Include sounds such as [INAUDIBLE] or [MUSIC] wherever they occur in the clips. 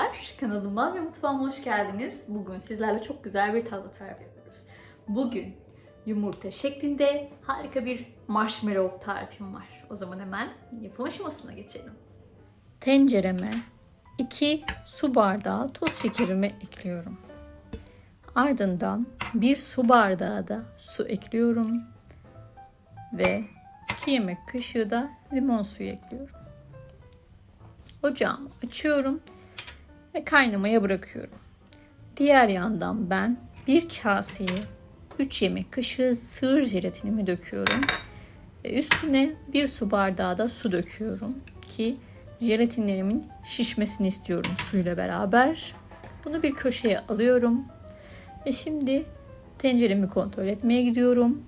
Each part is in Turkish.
merhabalar. Kanalıma ve mutfağıma hoş geldiniz. Bugün sizlerle çok güzel bir tatlı tarifi yapıyoruz. Bugün yumurta şeklinde harika bir marshmallow tarifim var. O zaman hemen yapım aşamasına geçelim. Tencereme 2 su bardağı toz şekerimi ekliyorum. Ardından 1 su bardağı da su ekliyorum. Ve 2 yemek kaşığı da limon suyu ekliyorum. Ocağımı açıyorum ve kaynamaya bırakıyorum. Diğer yandan ben bir kaseye 3 yemek kaşığı sığır jelatinimi döküyorum. Ve üstüne bir su bardağı da su döküyorum ki jelatinlerimin şişmesini istiyorum suyla beraber. Bunu bir köşeye alıyorum. Ve şimdi tenceremi kontrol etmeye gidiyorum.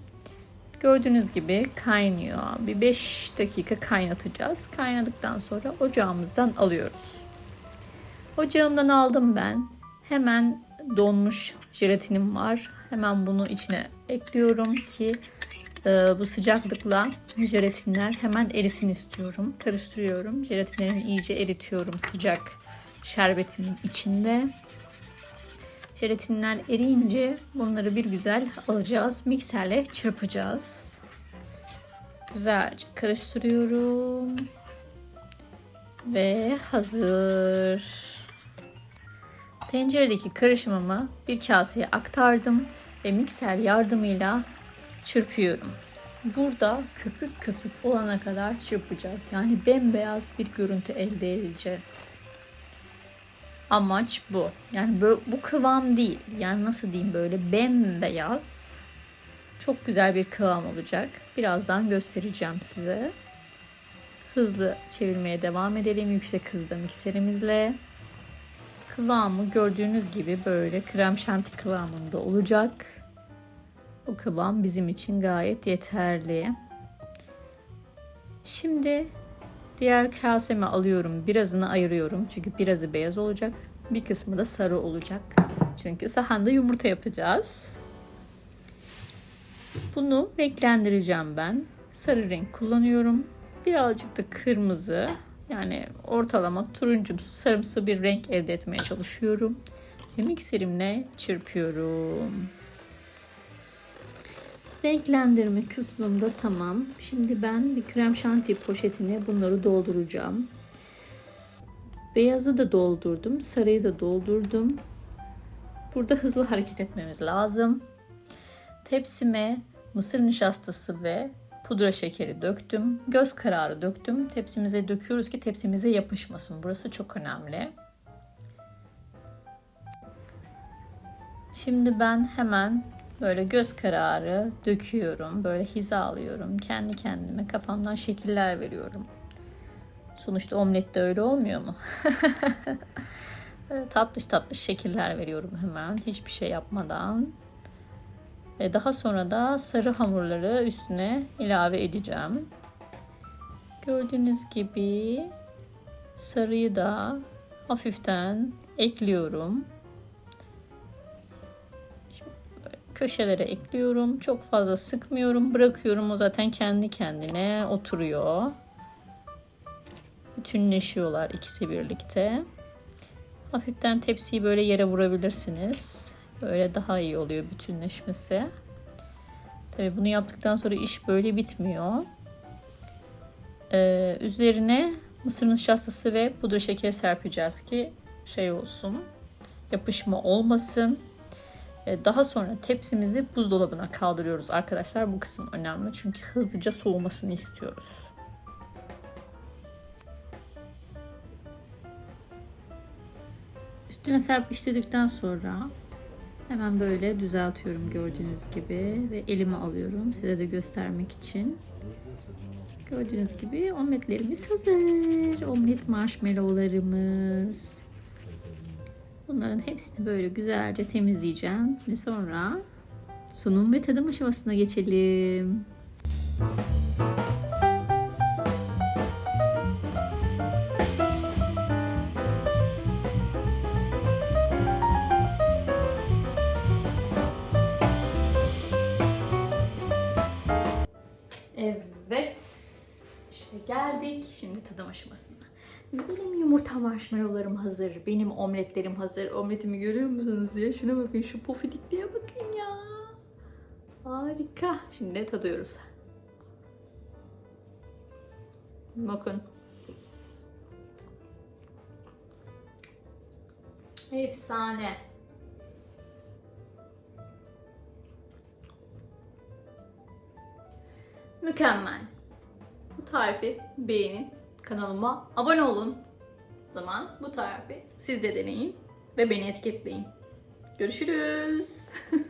Gördüğünüz gibi kaynıyor. Bir 5 dakika kaynatacağız. Kaynadıktan sonra ocağımızdan alıyoruz. Ocağımdan aldım ben. Hemen donmuş jelatinim var. Hemen bunu içine ekliyorum ki e, bu sıcaklıkla jelatinler hemen erisin istiyorum. Karıştırıyorum. Jelatinlerimi iyice eritiyorum sıcak şerbetimin içinde. Jelatinler eriyince bunları bir güzel alacağız. Mikserle çırpacağız. Güzelce karıştırıyorum. Ve hazır. Tenceredeki karışımımı bir kaseye aktardım ve mikser yardımıyla çırpıyorum. Burada köpük köpük olana kadar çırpacağız. Yani bembeyaz bir görüntü elde edeceğiz. Amaç bu. Yani böyle, bu kıvam değil. Yani nasıl diyeyim böyle bembeyaz. Çok güzel bir kıvam olacak. Birazdan göstereceğim size. Hızlı çevirmeye devam edelim yüksek hızda mikserimizle. Kıvamı gördüğünüz gibi böyle krem şanti kıvamında olacak. Bu kıvam bizim için gayet yeterli. Şimdi Diğer kaseme alıyorum. Birazını ayırıyorum. Çünkü birazı beyaz olacak. Bir kısmı da sarı olacak. Çünkü sahanda yumurta yapacağız. Bunu renklendireceğim ben. Sarı renk kullanıyorum. Birazcık da kırmızı yani ortalama turuncumsu sarımsı bir renk elde etmeye çalışıyorum. Ve mikserimle çırpıyorum. Renklendirme kısmında tamam. Şimdi ben bir krem şanti poşetine bunları dolduracağım. Beyazı da doldurdum. Sarıyı da doldurdum. Burada hızlı hareket etmemiz lazım. Tepsime mısır nişastası ve pudra şekeri döktüm. Göz kararı döktüm. Tepsimize döküyoruz ki tepsimize yapışmasın. Burası çok önemli. Şimdi ben hemen Böyle göz kararı döküyorum. Böyle hizalıyorum. Kendi kendime kafamdan şekiller veriyorum. Sonuçta omlet de öyle olmuyor mu? [LAUGHS] tatlış tatlış şekiller veriyorum hemen. Hiçbir şey yapmadan. Ve daha sonra da sarı hamurları üstüne ilave edeceğim. Gördüğünüz gibi sarıyı da hafiften ekliyorum. köşelere ekliyorum. Çok fazla sıkmıyorum. Bırakıyorum. O zaten kendi kendine oturuyor. Bütünleşiyorlar ikisi birlikte. Hafiften tepsiyi böyle yere vurabilirsiniz. Böyle daha iyi oluyor bütünleşmesi. Tabi bunu yaptıktan sonra iş böyle bitmiyor. Ee, üzerine mısır nişastası ve pudra şekeri serpeceğiz ki şey olsun. Yapışma olmasın. E, daha sonra tepsimizi buzdolabına kaldırıyoruz arkadaşlar. Bu kısım önemli çünkü hızlıca soğumasını istiyoruz. Üstüne serpiştirdikten sonra hemen böyle düzeltiyorum gördüğünüz gibi ve elime alıyorum size de göstermek için. Gördüğünüz gibi omletlerimiz hazır. Omlet marshmallowlarımız. Bunların hepsini böyle güzelce temizleyeceğim ve sonra sunum ve tadım aşamasına geçelim. Evet. Geldik. Şimdi tadım aşamasına. Benim yumurta marshmallowlarım hazır. Benim omletlerim hazır. Omletimi görüyor musunuz ya? Şuna bakın şu pofidikliğe bakın ya. Harika. Şimdi tadıyoruz. Bakın. Efsane. Mükemmel. Tarifi beğenin. Kanalıma abone olun. O zaman bu tarifi siz de deneyin ve beni etiketleyin. Görüşürüz. [LAUGHS]